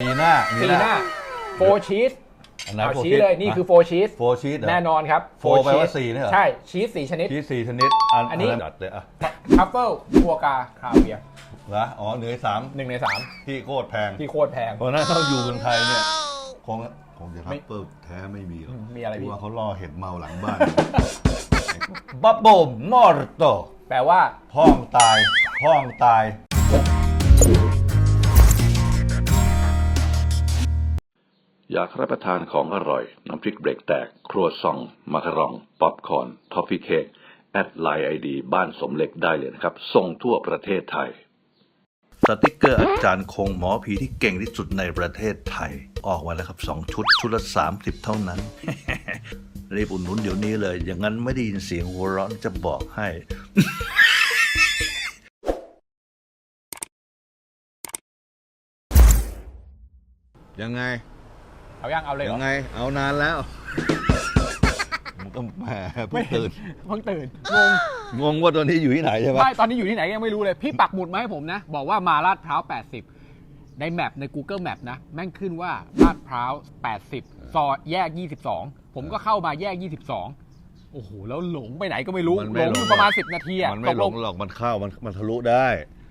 มีหน้าสีหน้าโฟชีสอันไหนเอาโฟชี้ชีสเลยนี่คือโฟชีสโฟชีสเหรอแน่นอนครับโฟแปลว่าสี่เนี่ยเหรอใช่ชีสสี่ชนิดชีสสี่ชนิดอันอันนี้จัดเลยอะทัฟเฟิลฟัวกราคาเวียร์เหรออ๋อเหนือสามหนึ่งในสามที่โคตรแพงที่โคตรแพงเพราะฉะนั้นต้องอยู่เมืองไทยเนี่ยคงคงจะทัไม่บเปิลแท้ไม่มีหรอกมีอะไรพี่กลัวเขาล่อเห็ดเมาหลังบ้านบับเบิ้ลมอร์โตแปลว่าพ่องตายพ่องตาย อยากรับประทานของอร่อย น้ำพริกเบรกแตก ครัวซอง มาคารอง ป๊อปคอร์นทอฟฟี่เค้กแอดไลน์ไอดีบ้านสมเล็กได้เลยนะครับ ส่งทั่วประเทศไทย สติกเกอร์อาจารย์คงหมอผีที่เก่งที่สุดในประเทศไทย ออกมาแล้วครับสองชุด ชุดละ30เท่านั้น รีบอุดหนุนเดี๋ยวนี้เลย อย่างนั้นไม่ได้ยินเสียงหัวเราะจะบอกให้ยังไง เอายังเอาเลยเหรยัองไง เอานานแล้วมันก็แหมเพิ่งตื่น เพิ่งตื่นงงว่าตัวนี้อยู่ที่ไหนใช่ไหมไม่ตอนนี้อยู่ที่ไหนยังไม่รู้เลย พี่ปักหมุดมาให้ผมนะ บอกว่ามาลาดพร้าว 80 ในแมปใน Google Map นะ แม่งขึ้นว่าลาดพร้าว 80 ซอยแยก 22 ผมก็เข้ามาแยก 22 โอ้โห แล้วหลงไปไหนก็ไม่รู้มันหไม่ลงหลงอยู่ประมาณ 10 นาทีอะมันตไม่กหลลงงหรอกมันเข้ามันมันทะลุได้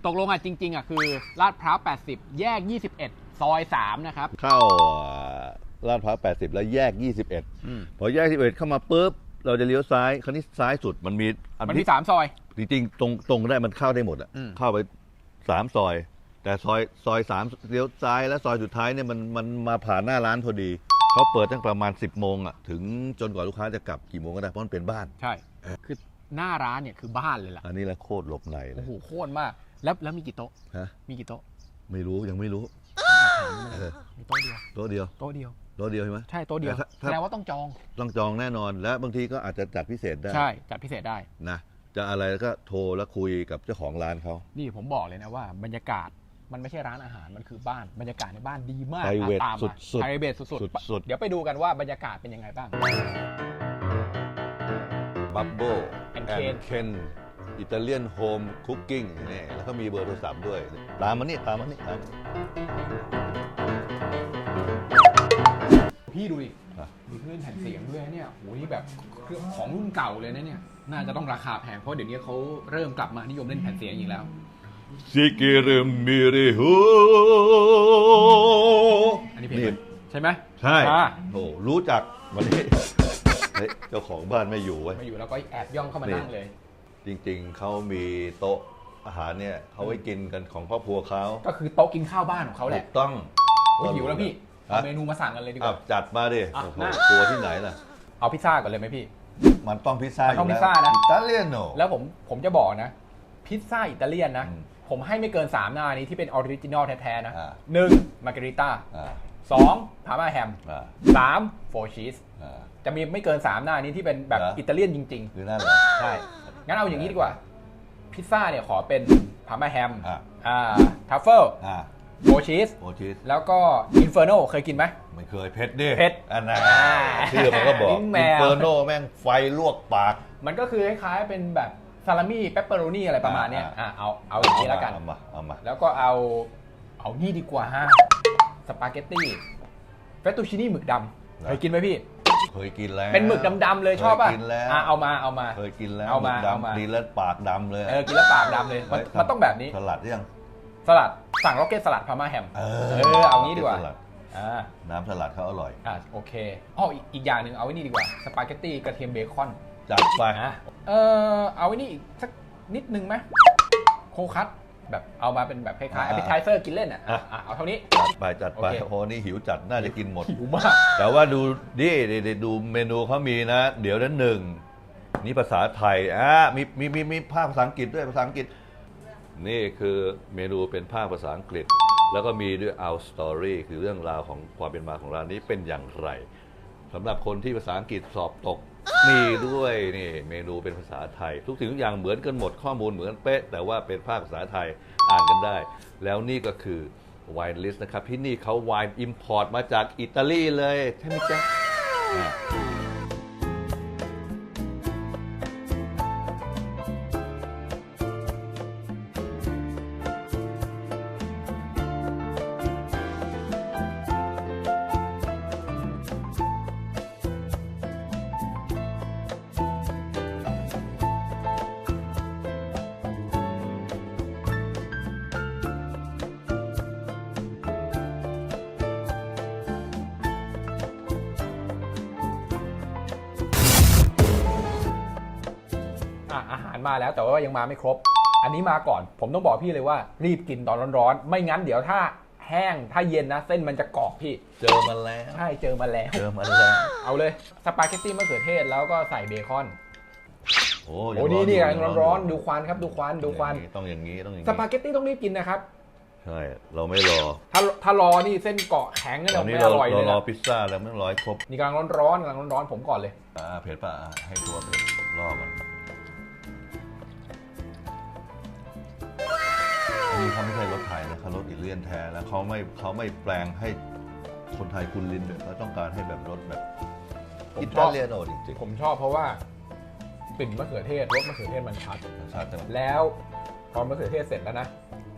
ตกลงอะจริง ๆอะคือลาดพร้าว 80 แยก 21 ซอย3นะครับ เข้าลาดพร้าว80 แล้วแยก21 พอแยก 11 เข้ามาปุ๊บ เราจะเลี้ยวซ้าย คราวนี้ซ้ายสุดมันมีอัมันมีที่3ซอย จริงๆ ตรงตรงได้มันเข้าได้หมดอะอืม เข้าไปสามซอย แต่ซอยซอยสามเลี้ยวซ้ายและซอยสุดท้ายเนี่ยมันมันมาผ่านหน้าร้านพอดี เขาเปิดตั้งประมาณ 10 โมงอะถึงจนกว่าลูกค้าจะกลับกี่โมงก็ได้เพราะมันเป็นบ้าน ใช่ คือหน้าร้านเนี่ยคือบ้านเลยล่ะอันนี้แหละโคตรหลบในเลโอ้ยโหโคตรมาก แล้วแล้วมีกี่โต๊ะ ฮะมีกี่โต๊ะ ไม่รู้ยังไม่รู้เออ มีโต๊ะเดียวโต๊ะเดียวโต๊ะเดียวโต๊ะเดียวใช่ไหมใช่โต๊ะเดียวแต่ถ้าถ้าแสดงว่าต้องจอง ต้องจองแน่นอนและบางทีก็อาจจะจัดพิเศษได้ใช่จัดพิเศษได้นะจะอะไรก็โทรแล้วคุยกับเจ้าของร้านเขานี่ผมบอกเลยนะว่า บรรยากาศมันไม่ใช่ร้านอาหารมันคือบ้านบรรยากาศในบ้านดีมาก Private อะตามสุมาดๆไพรเวทสุดสุดๆเดี๋ยวไปดูกันว่าบรรยากาศเป็นยังไงบ้างบับเบิ้ล And แอน Ken เคน อิตาเลียนโฮมคุกกิ้งนี่แล้วก็มีเบอร์โทรศัพท์ด้วย ตามมานี่ตามมานี่ตามมาพี่ดูดิอะมีเครื่องแผ่นเสียงด้วยเนี่ยโหนี่แบบเครื่องของรุ่นเก่าเลยนะเนี่ย น่าจะต้องราคาแพงเพราะเดี๋ยวนี้เขาเริ่มกลับมานิยมเล่นแผ่นเสียงอีกแล้ว ซิกิเรมมิริฮู อันนี้เพลงอะไรใช่ไหมใช่อ่าโอ้รู้จักวันนี้เฮ้ยเจ้าของบ้านไม่อยู่เว้ยมาอยู่แล้วก็แอบย่องเข้ามานั่งเลย จริงๆ เขามีโต๊ะอาหารเนี่ยเขาไว้กินกันของครอบครัวเขาก็คือโต๊ะกินข้าวบ้านของเขาแหถูละกต้อง โอ้ยหิวแล้วพี่ฮะ เอาเมนูมาสั่งกันเลยดีกอะว่า จัดมาดิอะโอ้โหน่า กลัวที่ไหนล่ะ เอาพิซซ่าก่อนเลยไหมพี่ มันต้องพิซซ่ามันต้องยู่พิซซ่านะ อิตาเลียนโน แล้วผมผมจะบอกนะ พิซซ่าอิตาเลียนนะ อืมผมให้ไม่เกิน 3 หน้านี้ที่เป็นออริจินอลแท้ ๆ นะอ่า หนึ่งมาร์การิต้าอ่าสองพาร์มาแฮมอ่าสามโฟชีสอ่า จะมีไม่เกิน 3 หน้านี้ที่เป็นแบบเหรออิ อิตาเลียนจริง คือนั่นเหรอ ๆ ใช่ งั้นเอาอย่างนี้ดีกว่า พิซซ่าเนี่ยขอเป็นพาร์มาแฮมอะ อ่าทัฟเฟิลอ่าโฟชีสโอชิสแล้วก็อินเฟอร์โนเคยกินไหม ไม่เคยเผ็ดดิเผ็ดอันนั้นอ่าชื่อมันก็บอกลิ้นแมอินวเฟอร์โนแม่งไฟลวกปาก มันก็คือคล้ายๆเป็นแบบซาลามี่เปปเปอโรนี่อะไรประมาณเนี้ยอ่าอะเอาเอาอย่างนี้แล้วกัน เอามาเอามาแล้วก็เอาเอานี่ดีกว่าฮะสปาเกตตี้เฟตตูชินี่หมึกดำเคยกินไหมพี่ เคยกินแล้วเป็นหมึกดำๆเลยชอบป่ะเคยกินแล้วอะเอามาเอามาเคยกินแล้วเอามาหกเอามาดำดีแล้วปากดำเลยเออกินแล้วปากดำเลยมันเฮ้ยมันต้องแบบนี้สลัดยังสลัดสั่งร็อกเก็ตสลัดพาม่าแฮมเอเออเอางี้ดีกว่าสลัอ่าน้ำสลัดเขาอร่อยอะโอเคอ๋ออีกอีกอย่างหนึ่งเอาไว้นี่ดีกว่าสปาเกตตี้กระเทียมเบคอนจัดไปอะเออเอาไว้นี่อีกสักนิดนึงไหมโคคัต แบบเอามาเป็นแบบคล้ายๆอ่า a p p e t i z e r กินเล่นอะอะอะเอาเท่านี้จัดไปจัดไปโอเคโอ้โหนี่หิวจัดน่าจะกินหมดหิวมากแต่ว่าดูดิดิดิดูเมนูเขามีนะ เดี๋ยวนั้นหนึ่งนี่ภาษาไทยอะมีมีมีมีภาคภาษาอังกฤษด้วยภาษาอังกฤษ นี่คือเมนูเป็นภาคภาษาอังกฤษ แล้วก็มีด้วย our story คือเรื่องราวของความเป็นมาของร้านนี้เป็นอย่างไรสำหรับคนที่ภาษาอังกฤษสอบตก มีด้วยนี่เมนูเป็นภาษาไทย ทุกสิ่งทุกอย่างเหมือนกันหมดข้อมูลเหมือนเป๊ะ แต่ว่าเป็นภาคภาษาไทยอ่านกันได้ แล้วนี่ก็คือ wine list นะครับ ที่นี่เขา wine import มาจากอิตาลีเลย ใช่ไหมจ๊ะารมาแล้วแต่ว่ายังมาไม่ครบ อันนี้มาก่อน ผมต้องบอกพี่เลยว่ารีบกินตอนร้อนๆ ไม่งั้นเดี๋ยวถ้าแห้งถ้าเย็นนะ เส้นมันจะกรอบพี่ เจอมาแล้วใช่เจอมาแล้ว เจอมาแล้วเอาเลยสปาเกตตี้มะเขือเทศแล้วก็ใส่เบคอนโอ้โอ้นี่นี่กำลังร้อนๆดูควันครับดูควันดูควันต้องอย่างนี้ต้องอย่างสนี้ปาเกตตี้ต้องรีบกินนะครับใช่เราไม่รอ ถ้าถ้ารอนี่เส้นเกาะแข็งนี่ตเราอนนี้ไม่เราอร่อยเราเลยรอนะพิซซ่าแล้วไม่ร้อยครบนี่กำลังร้อนๆกำลังร้อนๆผมก่อนเลยอ่าเผ็ดป่ะอะให้ตัวเผ็ดล่อมัน นนี้เขาไม่ใช่รถไทยนะเขารถอิตาเลียนแท้แล้วเขาไม่เขาไม่แปลงให้คนไทยคุณลิ้นด้วยเขาต้องการให้แบบรสแบบผมอิชตาอบเลียนโอจริงผมชอบเพราะว่ากลิ่นมะเขือเทศรสมะเขือเทศมันชัด ๆรสชาติแต่แล้วพอมะเขือเทศเสร็จแล้วนะ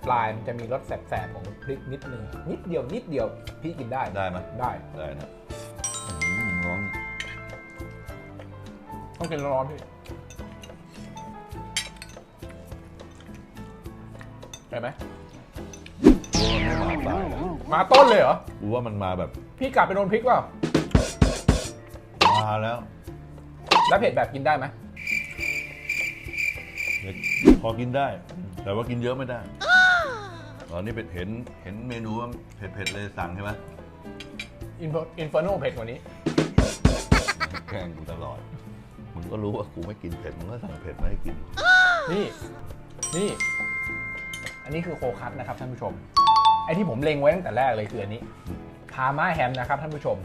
ปลายมันจะมีรสแสบๆของพริกนิดนึงนิดเดียวนิดเดียวพี่กินได้ได้ไหมได้ได้นะอืมร้อนต้องกินร้อนๆพี่ เห็นไหมกูว่ามันไม่มาปลายแล้วมาต้นเลยเหรอ กูว่ามันมาแบบพี่กลับไปโดนพริกเปล่า มาแล้วแล้วเผ็ดแบบกินได้ไหมเดี๋ยวพอกินได้ แต่ว่ากินเยอะไม่ได้ตอนนี้เป็นเห็นเห็นเมนูว่าเผ็ดๆเลยสั่งใช่ไหมอินอินเฟอร์โนเผ็ดกว่านี้ แกล้งกูตลอดมึงก็รู้ว่ากูไม่กินเผ็ดมึงก็สั่งเผ็ดมาให้กินนี่ นี่ อันนี้คือโคคัสนะครับท่านผู้ชม ไอ้ที่ผมเล็งไว้ตั้งแต่แรกเลยคืออันนี้ พาม่าแฮมนะครับท่านผู้ชม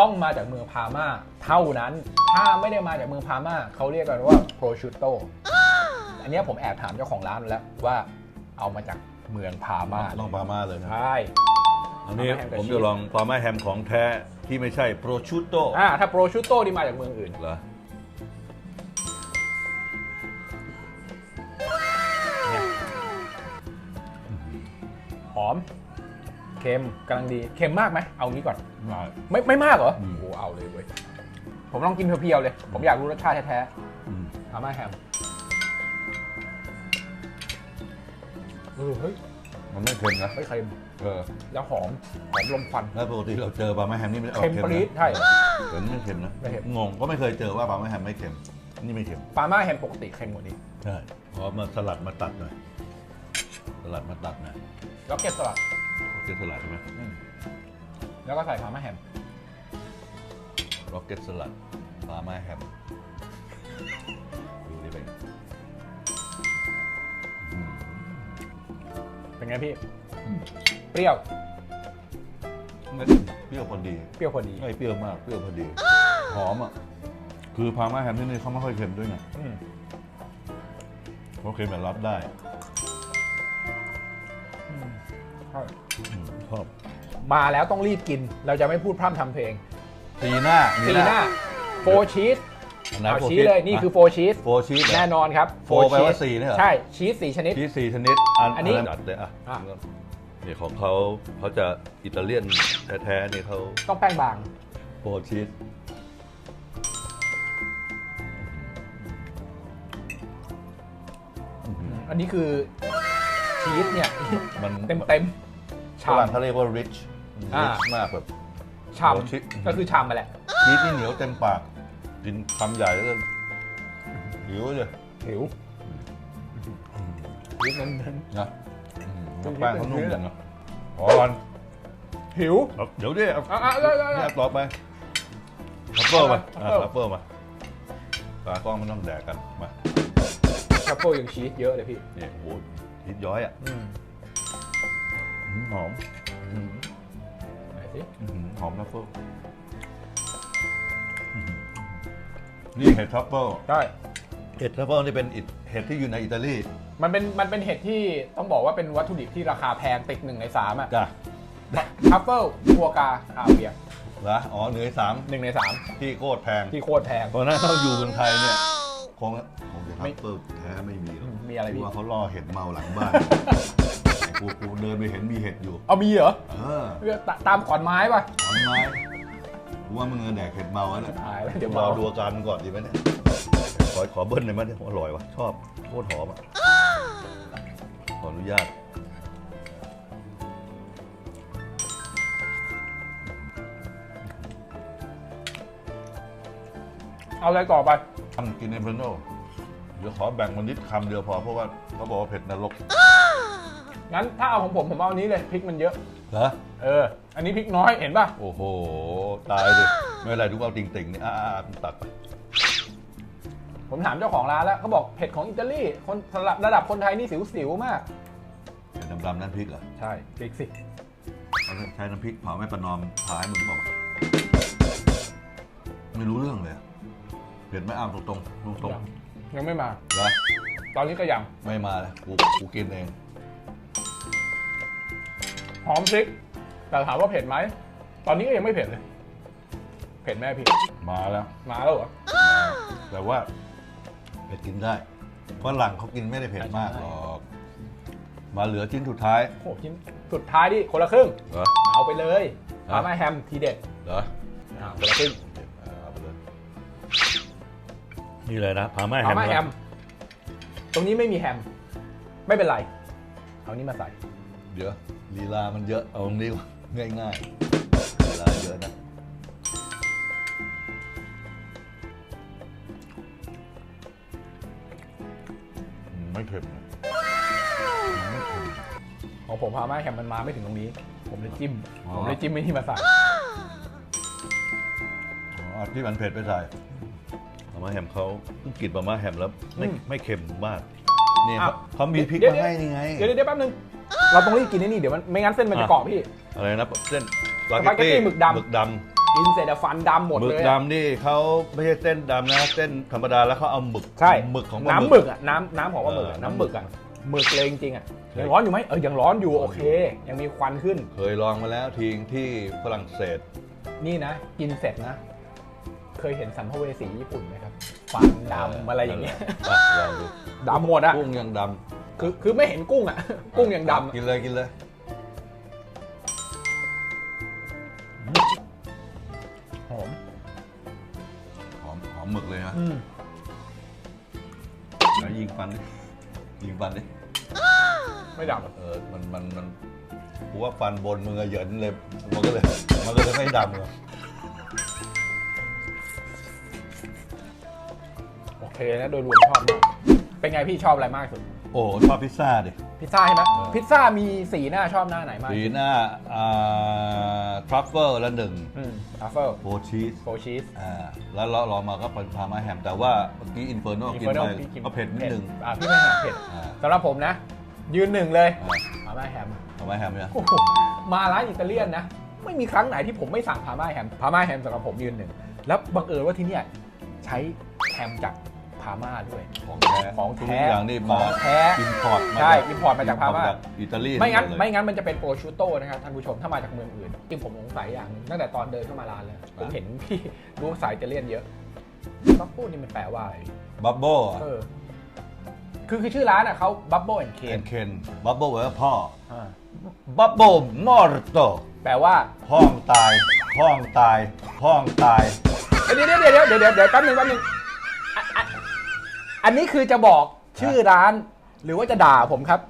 ต้องมาจากเมืองพาม่าเท่านั้น ถ้าไม่ได้มาจากเมืองพาม่าเขาเรียกกันว่าโปรชูโตอันเนี้ยผมแอบถามเจ้าของร้านแล้วว่าเอามาจากเมืองพาม่าต้องปาม่าเลยนะใช่ อันนี้ปาม่าแฮมกับผมชีสจะลองปาม่าแฮมของแท้ที่ไม่ใช่โปรชูโตอ่าถ้าโปรชูโตนี่มาจากเมืองอื่นเหรอ หอม เค็มกำลังดี เค็มมากไหม เอางี้ก่อน มาไม่ไม่มากเหรออืมโอ้โหเอาเลยเว้ย ผมลองกินเพียวๆเลย ผมอยากรู้รสชาติแท้อืมๆพาม่าแฮม เออเฮ้ยมันไม่เค็มนะ ไม่เค็มเออ แล้วหอม หอมลมควัน แล้วปกติเราเจอปาม่าแฮมนี่ไม่ได้ออกเค็มเค็มปรี๊ดนะใช่แต่นี่ไม่เค็มนะไม่เค็ม งงก็ไม่เคยเจอว่าปาม่าแฮมไม่เค็ม นี่ไม่เค็ม ปาม่าแฮมปกติเค็มกว่านี้ ใช่พอมาสลัดมาตัดหน่อย สลัดมาตัดหน่อยแล้วเก็บสลัดเก็ตสลัดใช่ไหมแล้วก็ใส่พาม่าแฮมร็อกเก็ตสลัดปาม่าแฮมดูดิเป็นอืมเป็นไงพี่ เปรี้ยว ไม่เปรี้ยวพอดีเปรี้ยวพอดีไม่เปรี้ยวมากเปรี้ยวพอดีหอมอะคือพาม่าแฮมที่นี่เขาไม่ค่อยเค็มด้วยไงอืมเขาเค็มแบบรับได้ ช่อืมชอบมาแล้วต้องรีบกิน เราจะไม่พูดพร่ำทำเพลงปีหน้าปีหน้าโฟชีสอันไหนเอาโฟชี้ชีสเลยนี่คือโฟชีสโฟชีสแน่นอนครับโฟแปลว่าสี่เนี่ยเหรอใช่ชีสสี่ชนิดชีสสี่ชนิดอันอันนี้จัดเลยอะอะนี่ของเขาเขาจะอิตาเลียนแท้ๆนี่เขาต้องแป้งบางโฟชีสอันนี้คือ ชีสเนี่ยมันเต็มเต็มๆฝชามรั่งเขาเรียกว่า rich อ่า rich มากแบบชามโอ้ชิก็คือชามไปแหละ ชีสนี่เหนียวเต็มปาก กินคำใหญ่แล้วก็หิวเลยหิวชีสนั้นนะอืมชีสแป้งเขานุ่มเป็นเนื้อจังนะขอก่อนๆหิว เอาเดี๋ยวดิเอาอะอะได้ได้ได้ เนี่ยต่อไปทัฟเฟิลมาทัฟเฟิลทัฟเฟิลมาตากล้องไม่ต้องแดกกันมาทัฟเฟิลยังชีสเยอะเลยพี่เนี่ยโอ้โห ทิดย้อยอะอืมอืมหอมอืมไหนสิอื้อหือหอมทัฟเฟิลอื้อหือนี่เห็ดทัฟเฟิลได้เห็ดทัฟเฟิลนี่เป็นอิตเห็ดที่อยู่ในอิตาลีมันเป็นมันเป็นเห็ดที่ต้องบอกว่าเป็นวัตถุดิบที่ราคาแพงติดหนึ่งในสามอะจ้ะทัฟเฟิลพัวกาคาเวียร์เหรออ๋อเหนือสามหนึ่งในสามที่โคตรแพงที่โคตรแพง เพราะฉะนั้นถ้าอยู่เมืองไทยเนี่ยคงคงจะทัไม่ฟเฟิลแท้ไม่มีหรอก มีอะไรเพพี่ราะว่าเขาล่อเห็ดเมาหลังบ้านไอ้กูกูเดินไปเห็นมีเห็ดอยู่เอามีเหรอเออตาตามขอนไม้ป่ะขอนไม้กูว่ามึงเงินแดกเห็ดเมาแล้วเนี่ยตายแล้วเดี๋ยวรอเมาดูอาการมันก่อนดีไหมเนี่ยขอขอเบิ้ลหน่อยไหมเนี่ยอร่อยว่ะชอบโคตรหอมอะขออนุญาตเอาอะไรต่อไป ทำกินเอมเบรโนเดี๋ยวขอแบ่งมันนิดคำเดียวพอเพราะว่าเขาบอกว่าเผ็ดนรกงั้นถ้าเอาของผมผมเอาอันนี้เลยพริกมันเยอะ เหรอเออ อันนี้พริกน้อยเห็นป่ะ โอ้โห ตายดิไม่เป็นไรทุกเอาติ่งๆนี่อ่าๆตักไปผมถามเจ้าของร้านแล้วเขาบอกเผ็ดของอิตาลีคนระดับคนไทยนี่สิวๆมากเป็นดำๆนั่นพริกเหรอใช่พริกสิเขาใช้น้ำพริกเผาแม่ประนอมพาให้มึงบอกไม่รู้เรื่องเลยเผ็ดไหม่อ้ามตรงๆตรงยัง ยังไม่มาๆเหรอตอนนี้ก็ยังไม่มาเลยกูกูกินเอง หอมพริก แต่ถามว่าเผ็ดไหม ตอนนี้ก็ยังไม่เผ็ดเลย เผ็ดไหมพี่ มาแล้ว มาแล้วเหรอ แต่ว่าเผ็ดกินได้ฝรั่งเขากินไม่ได้เผ็ดมากหรอก มาเหลือชิ้นสุดท้าย โอ้โหชิ้นสุดท้ายดิคนละครึ่ง เหรอ เอาไปเลยฮะพามาแฮมทีเด็ดเหรอ อ่าคนละครึ่ง นี่เลยนะพาม่าแฮพามมาแฮม ตรงนี้ไม่มีแฮม ไม่เป็นไร เอานี้มาใส่ เดี๋ยวลีลามันเยอะเอาตรงนี้ง่ายง่ายๆลีลาเยอะนะอืมไม่เผ็ดนะไม่เผ็ดของผมพามาแฮมมันมาไม่ถึงตรงนี้ ผมเลยจิ้มอ๋อผมเลยจิ้มไม่ที่มาใส่อ๋อที่มันเผ็ดไปใส่ มาม่าแฮมเขาเพิ่งกินมาม่าแฮมแล้วไม่ไม่เค็มมากนี่เขาเขามีพริกมาให้นี่ไง เดี๋ยวเดี๋ยวแป๊บนึง เราต้องรีบกินนี่นี่เดี๋ยวมันไม่งั้นเส้นมันจะอะ กรอบพี่ อะไรนะเส้นสสปาเกตตี้หมึกดำ หมึกดกินเสร็จอะฟันดำหมดำหมึเลกยอะดำนี่เขาไม่ใช่เส้นดำนะ เส้นธรรมดาแล้วเขาเอาหมึกใช่หมึกของปลา น้ำหมึกอะน้ำน้ำของปลาหมึกอะเออน้ำหมึกอะหมึกเลยจริงๆอะใช่ ยังร้อนอยู่ไหมเออยังร้อนอยู่โอเค ยังมีควันขึ้นเคยลองมาแล้วทีที่ฝรั่งเศสนี่นะ กินเสร็จนะ เคยเห็นสัมภเวสีญี่ปุ่นไหมครับฟันดำอะไรอย่างเงี้ยอะลองดูดำหมดอะกุ้งยังดคือคือไม่เห็นกุ้งอะำกุ้งยังดำอะกินเลยกินเลยหอมหอมหอมหมึกเลยนะอืมแล้วยิงฟันดิยิงฟันดิไม่ดำอะเออมันมันมันกูว่าฟันบนมือะเหยินเลยมันก็เลยมันก็เลยไม่ดำ เลยโอเคนะโดยรวมชอบมาก เป็นไงพี่ชอบอะไรมากสุด โอ้ชอบพิซซ่าดิ พิซซ่าใช่ไหมเออพิซซ่ามีสีหน้าชอบหน้าไหนมากสีหน้าอ่าทรัฟเฟิลละหนึ่งอืมทัฟเฟิลโฟชีสโฟชีสอ่าแล้วเราลองมาก็เป็นพามาแฮม แต่ว่าเมื่อกี้อินเฟอร์โนกินไปก็เผ็ดนิดนึงอ่าพี่ไม่หาเผ็ดอ่าสำหรับผมนะ ยืนหนึ่งเลยอ่าพาม่าแฮมพามาแฮมเนี่ยโอ้โหมาร้านอิตาเลียนนะ ไม่มีครั้งไหนที่ผมไม่สั่งพาม่าแฮมพาม่าแฮมสำหรับผมยืนหนึ่งแล้วบังเอิญว่าที่เนี่ยใช้แฮมจาก พาม่าด้วย ของแท้ของแท้ทุกอย่างนี่มาของแท้อินพอร์ตมาใช่ import มาจากพาม่า อิตาลีไม่งั้นเลยไม่งั้นมันจะเป็นโปรชูโต้นะครับท่านผู้ชมถ้ามาจากเมืองอื่นจริงผมสงสัยอย่างหนึงตั้งแต่ตอนเดินเข้ามาร้านเลยผมเห็นพี่รู้ภาษาอิตาเลียนเยอะบับเบิ้ลนี่มันแปลว่าอะไรบับเบิ้ลเออคือคือชื่อร้านอะเขาบับเบิ้ลแอนด์เคเคนนเคนบับเบิ้ลแปลว่าพ่ออ่าบับเบิ้ลมอร์โตแปลว่าพ่องตายพ่องตายพ่องตายเดี๋ยวเดี๋ยวเดี๋ยวเดี๋ยวเดี๋ยวเดี๋ยวแป๊บนึงแป๊บนึง อะอะอันนี้คือจะบอกชื่อร้าน หรือว่าจะด่าผมครับ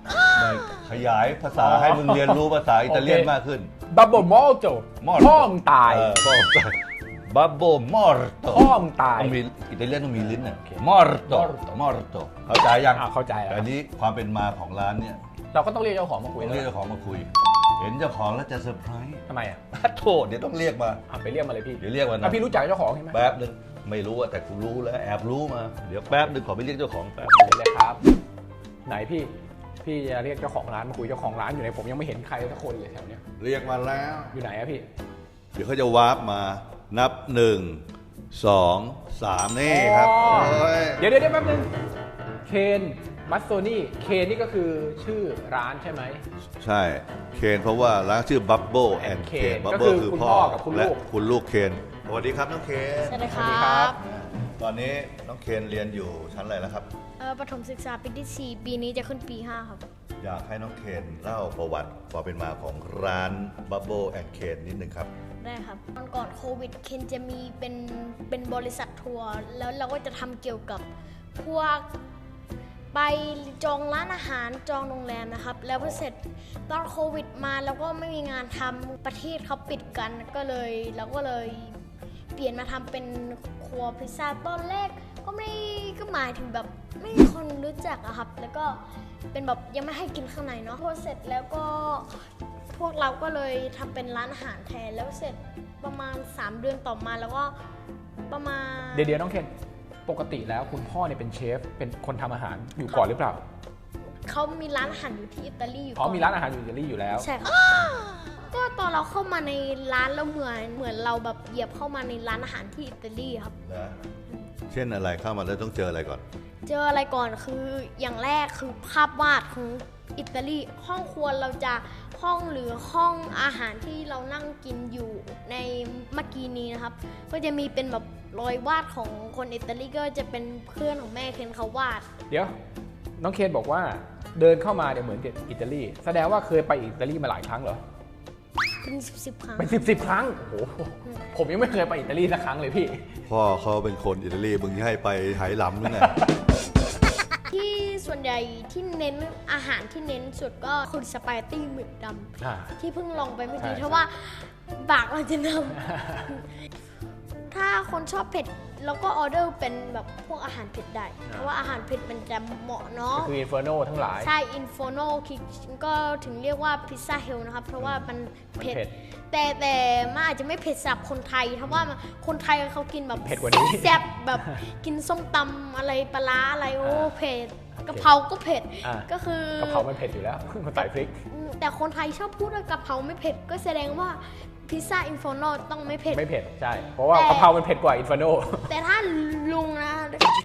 ไม่ขยายภาษาอ๋อให้มึงเรียนรู้ภาษาอิตาเลียนโอเคมากขึ้น บับเบิ้ลมอลโจ Morto พ่องตาย เออพ่องตายบับเบิ้ลมอร์โตพ่องตาย ต้องมีอิตาเลียนต้องมีลิ้นน่ะโอเคมอร์โต Morto มอร์โตเข้าใจยังอะเข้าใจแล้ว แต่อันนี้ความเป็นมาของร้านเนี่ยเราก็ต้องเรียกเจ้าของมาคุยต้องแล้เรียกวเจ้าของมาคุย เห็นเจ้าของแล้วจะเซอร์ไพรส์ทำไมอะโทษเดี๋ยวต้องเรียกมา อะไปเรียกมาเลยพี่เดี๋ยวเรียกมาอะนะพี่รู้จักเจ้าของใช่ไหมแป๊บหนึง ไม่รู้อะแต่กูรู้แล้วแอบรู้มา เดี๋ยวแป๊บหนึงขอไปเรียกเจ้าของแป๊บเดี๋ยวเลยครับ ไหนพี่ พี่จะเรียกเจ้าของร้านมาคุยเจ้าของร้านอยู่ไหนผมยังไม่เห็นใครสักคนเลยแถวเนี้ยเรียกมาแล้ว อยู่ไหนอะพี่ เดี๋ยวเขาจะวาร์ปมานับหนึ่งสองสามนี่ครับอ๋อโอ้ยเดี๋ยวเดี๋ยวเดี๋ยวแป๊บนึงเคนมัสโซนี่เคนนี่ก็คือชื่อร้านใช่ไหม ใช่เคนเพราะว่าร้านชื่อ Bubble and and Ken Ken Bubble ก็คือคือคุณพ่พ่ออกับคุณลูและกคุณลูกเคน สวัสดีครับน้องเคนสวัสดีคสวัสดีรัครับบตอนนี้น้องเคนเรียนอยู่ชั้นอะไรแล้วครับ เอ่อประถมศึกษาปีที่ 4 ปีนี้จะขึ้นปี 5 ครับ อยากให้น้องเคนเล่าประวัติความเป็นมาของร้าน Bubble and Ken นิดนึงครับ ได้ครับ ตอนก่อนโควิดเคนจะมีเป็นเป็นบริษัททัวร์แล้วเราก็จะทำเกี่ยวกับพวกไปจองร้านอาหารจองโรงแรมนะครับ แล้วพอเสร็จตอนโควิดมาแล้วก็ไม่มีงานทำประเทศเขาปิดกันก็เลยเราก็เลย เปลี่ยนมาทำเป็นครัวพิซซ่าตอนแรก ก็ไม่ก็หมายถึงแบบไม่คนรู้จักอะครับ แล้วก็เป็นแบบยังไม่ให้กินข้างในเนาะพอเสร็จแล้วก็พวกเราก็เลยทำเป็นร้านอาหารแทนแล้วเสร็จประมาณ 3 เดือนต่อมาแล้วก็ประมาณเดี๋ยวเดี๋ยวน้องเคนปกติแล้วคุณพ่อเนี่ยเป็นเชฟเป็นคนทำอาหารอยู่ก่อนหรือเปล่า เขามีร้านอาหารอยู่ที่อิตาลีอยู่อ๋อก่นมีร้านอาหารอยู่อิตาลีอยู่แล้ว ใช่ครับก็ตอนเราเข้ามาในร้านแล้วเหมือนเหมือนเราแบบเหยียบเข้ามาในร้านอาหารที่อิตาลีครับ นะเช่นอะไรเข้ามาแล้วต้องเจออะไรก่อน เจออะไรก่อนคืออย่างแรกคือภาพวาดของอิตาลีห้องครัวเราจะห้องหรือห้องอาหารที่เรานั่งกินอยู่ในเมื่อกี้นี้นะครับ ก็จะมีเป็นแบบรอยวาดของคนอิตาลีก็จะเป็นเพื่อนของแม่เคนเขาวาด เดี๋ยว น้องเคนบอกว่าเดินเข้ามาเนี่ยเหมือนกับอิตาลี แสดงว่าเคยไปอิตาลีมาหลายครั้งเหรอ เป็นสิบสิบครั้ง เป็นสิบสิบครั้ง โอ้โห ผมยังไม่เคยไปอิตาลีสักครั้งเลยพี่ พ่อเขาเป็นคนอิตาลีมึงจะให้ไปไหหลำนึงไง ที่ส่วนใหญ่ที่เน้นอาหารที่เน้นสุดก็คือสปาเกตตี้หมึกดำอ่าที่เพิ่งลองไปเมื่อกี้ใช่ เพราะว่าปากเราจะนำ ถ้าคนชอบเผ็ด เราก็ออเดอร์เป็นแบบพวกอาหารเผ็ดได้ เพราะว่าอาหารเผ็ดมันจะเหมาะเนาะ ก็คืออินเฟอร์โนทั้งหลาย ใช่ อินโฟโนคิก็ถึงเรียกว่าพิซซ่าเฮลนะครับ เพราะว่ามันเผ็ดมันเผ็ด แต่แต่มันอาจจะไม่เผ็ดสำหรับคนไทยเพราะว่าคนไทยเขากินแบบเผ็ดกว่านี้แซ่บแบบกินส้มตำอะไรปลาร้าอะไรโอ้อ่าเผ็ดโอเคกะเพราก็เผ็ดอ่าก็คือกะเพรามันเผ็ดอยู่แล้วมันใส่พริกอืมแต่คนไทยชอบพูดว่ากะเพราไม่เผ็ดก็แสดงว่า พิซซ่าอินฟ r โนต้องไม่เผ็ด ไม่เผ็ดใช่ เพราะว่าแต่กะเพรามันเผ็ดกว่าอินเฟอร์โนแต่ถ้าลุงนะ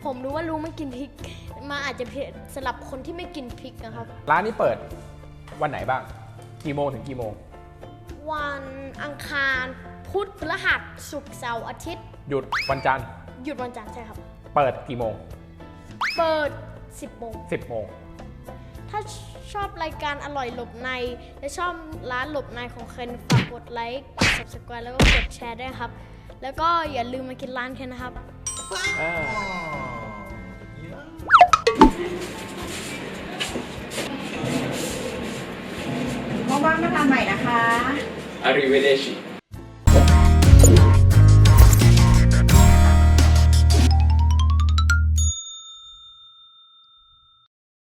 ผมรู้ว่าลุงไม่กินพริกมันอาจจะเผ็ดสำหรับคนที่ไม่กินพริกนะครับ ร้านนี้เปิดวันไหนบ้าง กี่โมงถึงกี่โมง วันอังคารพุธพฤหัสศุกร์เสาร์อาทิตย์ หยุดวันจันทร์ หยุดวันจันทร์ใช่ครับ เปิดกี่โมง เปิด 10โมง10โมง ถ้าชอบรายการอร่อยหลบใน และชอบร้านหลบในของเคนฝากกดไลค์กด subscribe แล้วก็กดแชร์ด้วยครับ แล้วก็อย่าลืมมากินร้านเคนนะครับอ่าว่างๆมาทานใหม่นะคะ Arrivederci